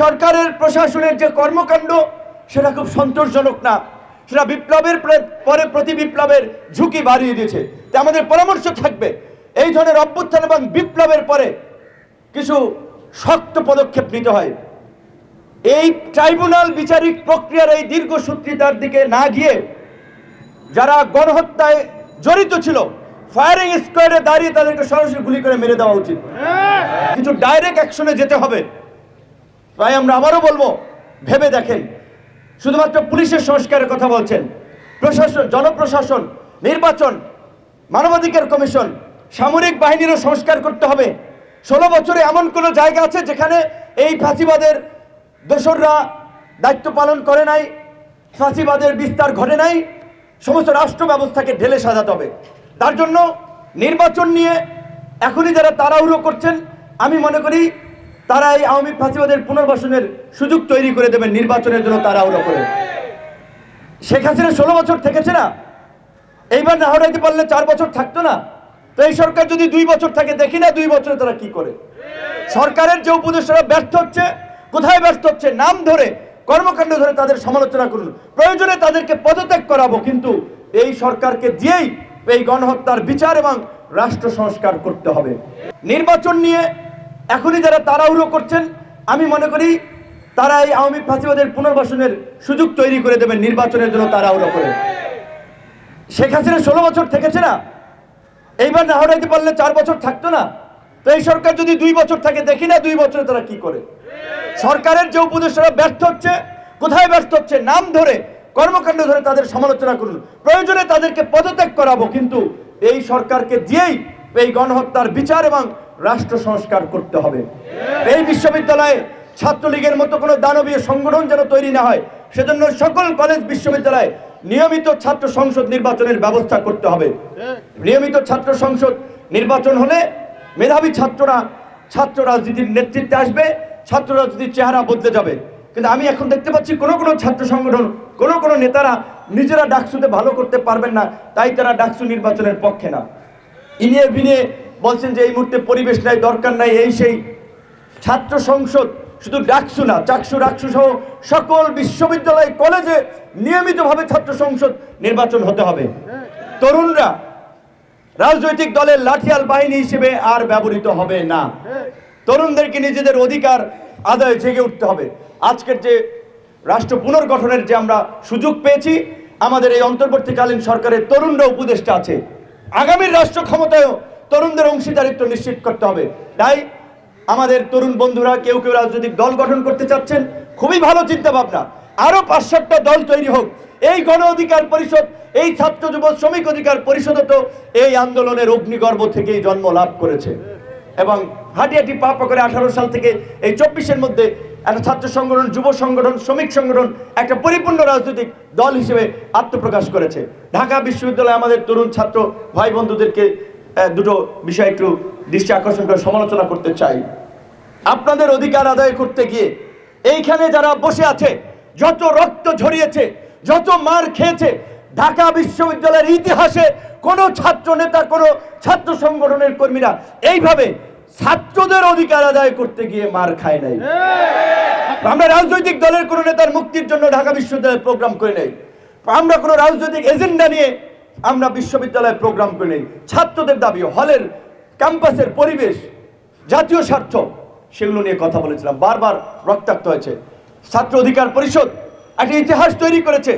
সরকারের প্রশাসনের যে কর্মকাণ্ড সেটা খুব সন্তোষজনক না। সেটা বিপ্লবের পরে প্রতি বিপ্লবের ঝুঁকি বাড়িয়ে দিয়েছে। তাই আমাদের পরামর্শ থাকবে এই ধরনের অভ্যুত্থান এবং বিপ্লবের পরে কিছু শক্ত পদক্ষেপ নিতে হয়। এই ট্রাইব্যুনাল বিচারিক প্রক্রিয়ার এই দীর্ঘসূত্রিতার দিকে না গিয়ে যারা গণহত্যায় জড়িত ছিল ফায়ারিং স্কোয়াডে দাঁড়িয়ে তাদেরকে সরাসরি গুলি করে মেরে দেওয়া উচিত। কিছু ডাইরেক্ট অ্যাকশনে যেতে হবে। তাই আমরা আবারও বলব, ভেবে দেখেন। শুধুমাত্র পুলিশের সংস্কারের কথা বলছেন। প্রশাসন, জনপ্রশাসন, নির্বাচন, মানবাধিকার কমিশন, সামরিক বাহিনীরও সংস্কার করতে হবে। ষোলো বছরে এমন কোনো জায়গা আছে যেখানে এই ফাঁসিবাদের দোসররা দায়িত্ব পালন করে নাই? ফাঁসিবাদের বিস্তার ঘটে নাই? সমস্ত রাষ্ট্র ব্যবস্থাকে ঢেলে সাজাতে হবে। তার জন্য নির্বাচন নিয়ে এখনই যারা তাড়াহুড়ো করছেন, আমি মনে করি তারা এই আওয়ামী ফাঁসিবাদের পুনর্বাসনের সুযোগ তৈরি করে দেবেন নির্বাচনের জন্য তাড়াহুড়ো করে শেখ হাসিনা ষোলো বছর থেকেছে না। এইবার না হটাইতে পারলে চার বছর থাকতো না। তো এই সরকার যদি দুই বছর থাকে, দেখি না দুই বছরে তারা কি করে। সরকারের যে উপদেষ্টারা ব্যর্থ হচ্ছে, কোথায় ব্যর্থ হচ্ছে, নাম ধরে, কর্মকাণ্ড ধরে তাদের সমালোচনা করুন। প্রয়োজনে তাদেরকে পদত্যাগ করাবো, কিন্তু এই সরকারকে দিয়েই এই গণহত্যার বিচার এবং রাষ্ট্র সংস্কার করতে হবে। নির্বাচন নিয়ে এখনই যারা তাড়াহুড়ো করছেন, আমি মনে করি তারা এই আওয়ামী ফাঁসিবাদের পুনর্বাসনের সুযোগ তৈরি করে দেবেন নির্বাচনের জন্য তাড়াহুড়ো করে। শেখ হাসিনা ষোলো বছর থেকেছে না? এইবার না হটাইতে পারলে চার বছর থাকতো না? তো এই সরকার যদি দুই বছর থাকে, দেখি না দুই বছরে তারা কি করে। সরকারের যে উপদেষ্টারা ব্যর্থ হচ্ছে, কোথায় ব্যর্থ হচ্ছে, নাম ধরে, কর্মকাণ্ড ধরে তাদের সমালোচনা করুন। প্রয়োজনে তাদেরকে পদত্যাগ করাবো, কিন্তু এই সরকারকে দিয়েই এই গণহত্যার বিচার এবং রাষ্ট্র সংস্কার করতে হবে। এই বিশ্ববিদ্যালয়ে ছাত্রলীগের মতো কোনো দানবীয় সংগঠন যেন তৈরি না হয়, সেজন্য সকল কলেজ বিশ্ববিদ্যালয়ে নিয়মিত ছাত্র সংসদ নির্বাচনের ব্যবস্থা করতে হবে। নিয়মিত ছাত্র সংসদ নির্বাচন হলে মেধাবী ছাত্ররা ছাত্র রাজনীতির নেতৃত্বে আসবে, ছাত্র রাজনীতির চেহারা বদলে যাবে। কিন্তু আমি এখন দেখতে পাচ্ছি কোনো কোনো ছাত্র সংগঠন, কোনো কোনো নেতারা নিজেরা ডাকসুতে ভালো করতে পারবেন না, তাই তারা ডাকসু নির্বাচনের পক্ষে না। ইনিয়ে বিনিয়ে বলছেন যে এই মুহূর্তে পরিবেশ নাই, দরকার নাই, এই সেই ছাত্র সংসদ, শুধু ডাকসু না, চাকসু ডাকসু সহ সকল বিশ্ববিদ্যালয়, কলেজে নিয়মিতভাবে ছাত্র সংসদ নির্বাচন হতে হবে। তরুণরা রাজনৈতিক দলের লাঠিয়াল বাহিনী হিসেবে আর ব্যবহৃত হবে না। তরুণদেরকে নিজেদের অধিকার আদায় জেগে উঠতে হবে। আজকের যে রাষ্ট্র পুনর্গঠনের যে আমরা সুযোগ পেয়েছি, আমাদের এই অন্তর্বর্তীকালীন সরকারের তরুণরা উপদেষ্টা আছে। আগামীর রাষ্ট্র ক্ষমতায়ও তরুণদের অংশীদারিত্ব নিশ্চিত করতে হবে। তাই আমাদের তরুণ বন্ধুরা, কেউ কেউ রাজনৈতিক দল গঠন করতে চাচ্ছেন, খুবই ভালো চিন্তা ভাবনা আরও পাঁচ সাতটা দল তৈরি হোক। এই গণ অধিকার পরিষদ, এই ছাত্র যুব শ্রমিক অধিকার পরিষদ তো এই আন্দোলনের অগ্নিগর্ভ থেকেই জন্ম লাভ করেছে। এবং হাঁটি হাঁটি করে আঠারো সাল থেকে এই চব্বিশের মধ্যে একটা ছাত্র সংগঠন, যুব সংগঠন, শ্রমিক সংগঠন, একটা পরিপূর্ণ রাজনৈতিক দল হিসেবে আত্মপ্রকাশ করেছে। ঢাকা বিশ্ববিদ্যালয়ে আমাদের তরুণ ছাত্র ভাই বন্ধুদেরকে দুটো বিষয় একটু দৃষ্টি আকর্ষণ করে সমালোচনা করতে চাই। আপনাদের অধিকার আদায় করতে গিয়ে, এইখানে যারা বসে আছে, যত রক্ত ঝরিয়েছে, যত মার খেয়েছে, ঢাকা বিশ্ববিদ্যালয়ের ইতিহাসে কোনো ছাত্র নেতা কোনো ছাত্র সংগঠনের কর্মীরা এইভাবে ছাত্রদের অধিকার আদায় করতে গিয়ে মার খায় নাই। আমরা রাজনৈতিক দলের কোনো নেতার মুক্তির জন্য ঢাকা বিশ্ববিদ্যালয়ে প্রোগ্রাম করে নেই। আমরা কোনো রাজনৈতিক এজেন্ডা নিয়ে আমরা বিশ্ববিদ্যালয়ে প্রোগ্রাম করে নেই। ছাত্রদের দাবি হলের ক্যাম্পাসের পরিবেশ জাতীয় স্বার্থ সেগুলো নিয়ে কথা বলেছিলাম। বারবার রক্তাক্ত হয়েছে। ছাত্র অধিকার পরিষদ একটা ইতিহাস তৈরি করেছে।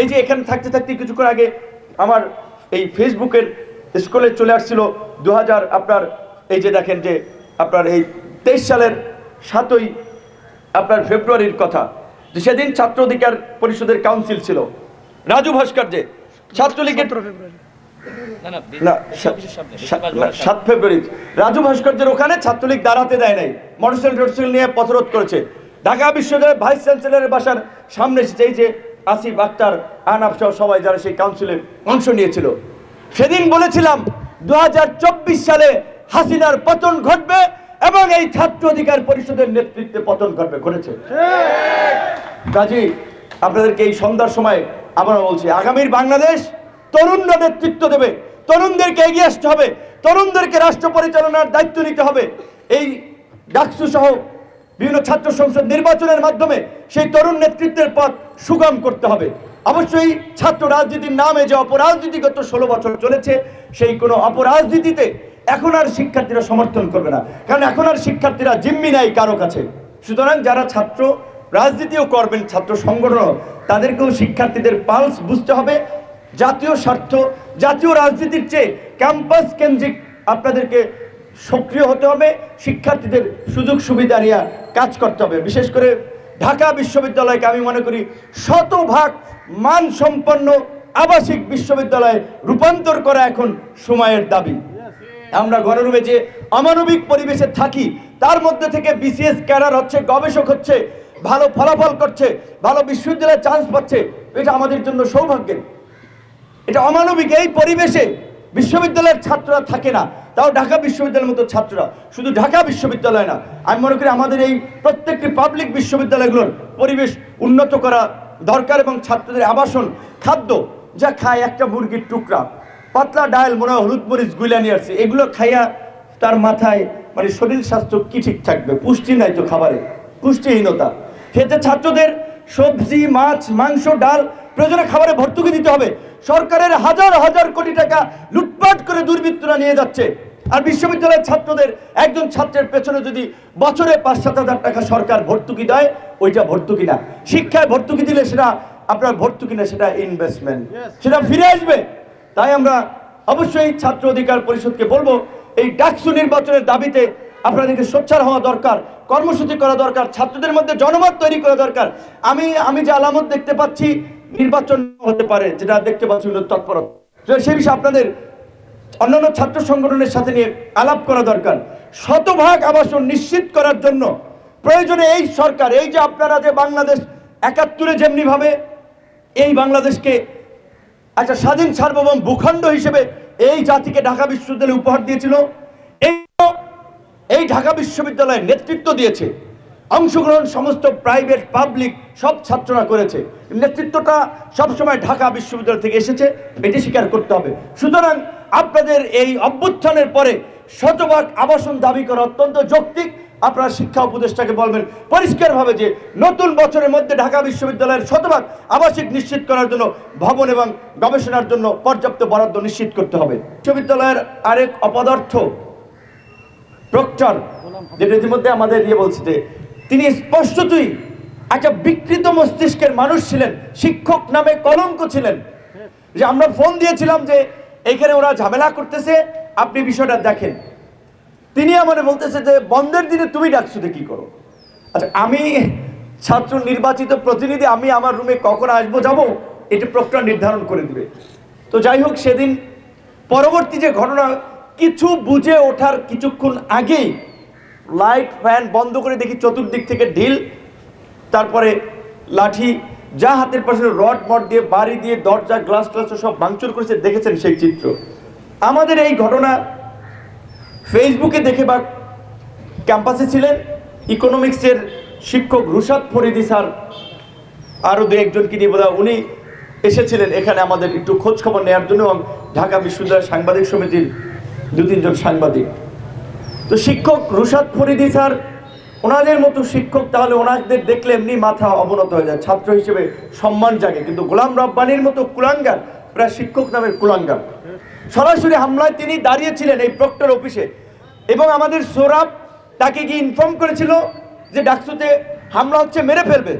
এই যে এখানে থাকতে থাকতে কিছুক্ষণ আগে আমার এই ফেসবুকের স্কুলে চলে আসছিল। দু হাজার আপনার এই যে দেখেন যে আপনার এই তেইশ সালের সাতই আপনার ফেব্রুয়ারির কথা যে সেদিন ছাত্র অধিকার পরিষদের কাউন্সিল ছিল। রাজু ভাস্কর্যে ছাত্রলীগের সাত ফেব্রুয়ারি। রাজু ভাস্কর্যের ওখানে ছাত্রলীগ দাঁড়াতে দেয় নাই মোটরসাইকেল টোটরসাইকেল নিয়ে পথরোধ করেছে। ঢাকা বিশ্ববিদ্যালয়ের ভাইস চ্যান্সেলরের বাসার সামনে এসেছে এই যে আসিফ আক্তার আনাফ সহ সবাই যারা সেই কাউন্সিলে অংশ নিয়েছিল। সেদিন বলেছিলাম দু হাজার চব্বিশ সালে হাসিনার পতন ঘটবে এবং এই ছাত্র অধিকার পরিষদের নেতৃত্বে পতন ঘটবে, ঘটেছে। কাজী, আপনাদেরকে এই সন্ধ্যার সময় আমরা বলছি, আগামীর বাংলাদেশ তরুণরা নেতৃত্ব দেবে, তরুণদেরকে এগিয়ে আসতে হবে, তরুণদেরকে রাষ্ট্র পরিচালনার দায়িত্ব নিতে হবে। এই ডাকসু সহ বিভিন্ন ছাত্র সংসদ নির্বাচনের মাধ্যমে সেই তরুণ নেতৃত্বের পথ সুগম করতে হবে। অবশ্যই ছাত্র রাজনীতির নামে যে অপরাজনীতি গত ষোলো বছর চলেছে, সেই কোনো অপরাজনীতিতে এখন আর শিক্ষার্থীরা সমর্থন করবে না। কারণ এখন আর শিক্ষার্থীরা জিম্মি নাই কারও কাছে। সুতরাং যারা ছাত্র রাজনীতিও করবেন, ছাত্র সংগঠনও তাদেরকেও শিক্ষার্থীদের পালস বুঝতে হবে। জাতীয় স্বার্থ, জাতীয় রাজনীতির চেয়ে ক্যাম্পাস কেন্দ্রিক আপনাদেরকে সক্রিয় হতে হবে, শিক্ষার্থীদের সুযোগ সুবিধা নিয়ে কাজ করতে হবে। বিশেষ করে ঢাকা বিশ্ববিদ্যালয়কে আমি মনে করি শতভাগ মানসম্পন্ন আবাসিক বিশ্ববিদ্যালয়ে রূপান্তর করা এখন সময়ের দাবি। আমরা গণরূপে যে অমানবিক পরিবেশে থাকি, তার মধ্যে থেকে বিসিএস ক্যাডার হচ্ছে, গবেষক হচ্ছে, ভালো ফলাফল করছে, ভালো বিশ্ববিদ্যালয়ে চান্স পাচ্ছে। এটা আমাদের জন্য সৌভাগ্যের। এটা অমানবিক, এই পরিবেশে বিশ্ববিদ্যালয়ের ছাত্ররা থাকে না। তাও ঢাকা বিশ্ববিদ্যালয়ের মতো ছাত্ররা। শুধু ঢাকা বিশ্ববিদ্যালয় না, আমি মনে করি আমাদের এই প্রত্যেকটি পাবলিক বিশ্ববিদ্যালয়গুলোর পরিবেশ উন্নত করা দরকার এবং ছাত্রদের আবাসন, খাদ্য, যা খায় একটা মুরগির টুকরা। পাতলা ডাল মনে হয় হলুদ মরিচগুলা নিয়ে আসছে। এগুলো খাইয়া তার মাথায় মানে শরীর স্বাস্থ্য কি ঠিক থাকবে? পুষ্টি নাই তো খাবারে। পুষ্টিহীনতা। খেতে ছাত্রদের সবজি মাছ মাংস ডাল প্রয়োজনে খাবারে ভর্তুকি দিতে হবে সরকারের হাজার হাজার কোটি টাকা লুটপাট করে দুর্বৃত্তরা নিয়ে যাচ্ছে। আর বিশ্ববিদ্যালয়ের ছাত্রদের একজন ছাত্রের পেছনে যদি বছরে পাঁচ সাত হাজার টাকা সরকার ভর্তুকি দেয় ওইটা ভর্তুকি না। শিক্ষায় ভর্তুকি দিলে সেটা আপনার ভর্তুকি না সেটা ইনভেস্টমেন্ট সেটা ফিরে আসবে। তাই আমরা অবশ্যই ছাত্র অধিকার পরিষদকে বলব, এই ডাকসু নির্বাচনের দাবিতে আপনাদেরকে সোচ্চার হওয়া দরকার, কর্মসূচি করা দরকার, ছাত্রদের মধ্যে জনমত তৈরি করা দরকার। আমি আমি যে আলামত দেখতে পাচ্ছি, নির্বাচন হতে পারে, যেটা দেখতে পাচ্ছি তৎপরতা। সেই বিষয়ে আপনাদের অন্যান্য ছাত্র সংগঠনের সাথে নিয়ে আলাপ করা দরকার। শতভাগ আবাসন নিশ্চিত করার জন্য প্রয়োজনে এই সরকার, এই যে আপনারা যে বাংলাদেশ একাত্তরে যেমনি ভাবে এই বাংলাদেশকে একটা স্বাধীন সার্বভৌম ভূখণ্ড হিসেবে এই জাতিকে ঢাকা বিশ্ববিদ্যালয় উপহার দিয়েছিল। এই এই ঢাকা বিশ্ববিদ্যালয়ে নেতৃত্ব দিয়েছে। অংশগ্রহণ সমস্ত প্রাইভেট, পাবলিক সব ছাত্ররা করেছে। নেতৃত্বটা সবসময় ঢাকা বিশ্ববিদ্যালয় থেকে এসেছে এটি স্বীকার করতে হবে। সুতরাং আপনাদের এই অভ্যুত্থানের পরে শতভাগ আবাসন দাবি করা অত্যন্ত যৌক্তিক। আপনারা শিক্ষা উপদেষ্টাকে বলবেন পরিষ্কারভাবে যে নতুন বছরের মধ্যে ঢাকা বিশ্ববিদ্যালয়ের শতভাগ আবাসিক নিশ্চিত করার জন্য ভবন এবং গবেষণার জন্য পর্যাপ্ত বরাদ্দ নিশ্চিত করতে হবে। বিশ্ববিদ্যালয়ের আরেক অপদার্থ প্রক্টর যেটা ইতিমধ্যে আমাদের ইয়ে বলছে যে তিনি স্পষ্টতই একটা বিকৃত মস্তিষ্কের মানুষ ছিলেন, শিক্ষক নামে কলঙ্ক ছিলেন। যে আমরা ফোন দিয়েছিলাম যে এইখানে ওরা ঝামেলা করতেছে, আপনি বিষয়টা দেখেন। তিনি আমাদের বলতেছে যে, বন্ধের দিনে তুমি ডাকছুতে কি করো? আচ্ছা আমি ছাত্র নির্বাচিত প্রতিনিধি, আমি আমার রুমে কখন আসব, যাব, এটি প্রক্রিয়া নির্ধারণ করে দিবে। তো যাই হোক, সেদিন পরবর্তী যে ঘটনা, কিছু বুঝে ওঠার কিছুক্ষণ আগেই লাইট ফ্যান বন্ধ করে দেখি চতুর্দিক থেকে ঢিল, তারপরে লাঠি যা হাতের পাশে রড মড দিয়ে, বাড়ি দিয়ে, দরজা, গ্লাস, ট্লাস সব ভাঙচুর করেছে, দেখেছেন সেই চিত্র। আমাদের এই ঘটনা ফেসবুকে দেখে বা ক্যাম্পাসে ছিলেন ইকোনমিক্সের শিক্ষক রুশাদ ফরিদি স্যার, আরও দু একজনকে নিয়ে বোধহয় উনি এসেছিলেন এখানে আমাদের একটু খোঁজ খবর নেওয়ার জন্য এবং ঢাকা বিশ্ববিদ্যালয় সাংবাদিক সমিতির দু তিনজন সাংবাদিক। তো শিক্ষক রুশাদ ফরিদি স্যার, ওনাদের মতো শিক্ষক তাহলে ওনাদের দেখলে এমনি মাথা অবনত হয়ে যায়, ছাত্র হিসেবে সম্মান জাগে। কিন্তু গোলাম রব্বানির মতো কুলাঙ্গার, প্রায় শিক্ষক নামের কুলাঙ্গার। সরাসরি হামলায় তিনি দাঁড়িয়েছিলেন এই প্রক্টর অফিসে। এবং আমাদের সোরাব তাকে গিয়ে ইনফর্ম করেছিল যে ডাকসুতে হামলা হচ্ছে, মেরে ফেলবে।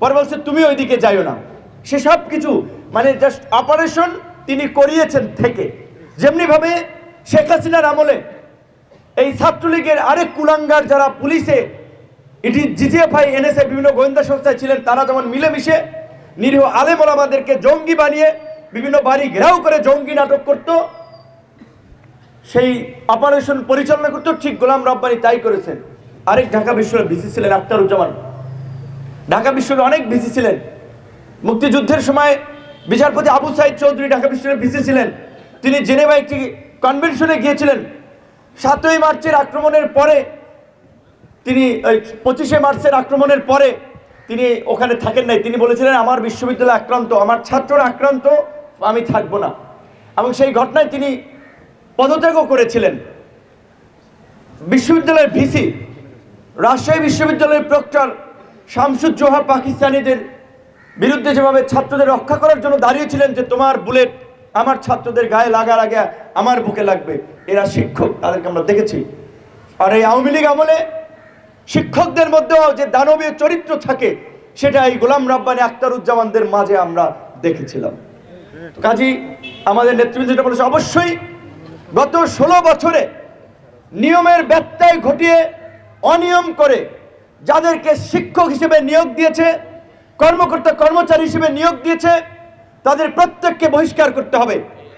পরে বলছে, তুমি ওইদিকে যাইও না। সে সব কিছু মানে জাস্ট অপারেশন তিনি করিয়েছেন থেকে। যেমনিভাবে শেখ হাসিনার আমলে এই ছাত্রলীগের আরেক কুলাঙ্গার যারা পুলিশে এটি জিজিএফআই এনএসএ বিভিন্ন গোয়েন্দা সংস্থায় ছিলেন, তারা যেমন মিলেমিশে নিরীহ আলেম জঙ্গি বানিয়ে বিভিন্ন বাড়ি ঘেরাও করে জঙ্গি নাটক করত, সেই অপারেশন পরিচালনা করতো, ঠিক গোলাম রব্বানি তাই করেছেন। আরেক ঢাকা বিশ্ববিদ্যালয় ভিসি ছিলেন আখতারুজ্জামান। ঢাকা বিশ্ববিদ্যালয় অনেক ভিসি ছিলেন। মুক্তিযুদ্ধের সময় বিচারপতি আবু সাইদ চৌধুরী ঢাকা বিশ্ববিদ্যালয়ের ভিসি ছিলেন। তিনি জেনেভা একটি কনভেনশনে গিয়েছিলেন। সাতই মার্চের আক্রমণের পরে, তিনি পঁচিশে মার্চের আক্রমণের পরে তিনি ওখানে থাকেন নাই। তিনি বলেছিলেন, আমার বিশ্ববিদ্যালয় আক্রান্ত, আমার ছাত্ররা আক্রান্ত। আমি থাকব না। এবং সেই ঘটনায় তিনি পদত্যাগও করেছিলেন। বিশ্ববিদ্যালয়ের ভিসি, রাজশাহী বিশ্ববিদ্যালয়ের প্রক্টর শামসুজ্জোহা পাকিস্তানিদের বিরুদ্ধে যেভাবে ছাত্রদের রক্ষা করার জন্য দাঁড়িয়েছিলেন যে তোমার বুলেট আমার ছাত্রদের গায়ে লাগার আগে আমার বুকে লাগবে। এরা শিক্ষক, তাদেরকে আমরা দেখেছি। আর এই আওয়ামী লীগ আমলে শিক্ষকদের মধ্যেও যে দানবীয় চরিত্র থাকে, সেটা এই গোলাম রাব্বানি আখতারুজ্জামানদের মাঝে আমরা দেখেছিলাম। কাজী, আমাদের নেতৃবৃন্দ যেটা বলেছে, অবশ্যই গত ষোলো বছরে নিয়মের ব্যত্যয় ঘটিয়ে অনিয়ম করে যাদেরকে শিক্ষক হিসেবে নিয়োগ দিয়েছে, কর্মকর্তা কর্মচারী হিসেবে নিয়োগ দিয়েছে, তাদের প্রত্যেককে বহিষ্কার করতে হবে।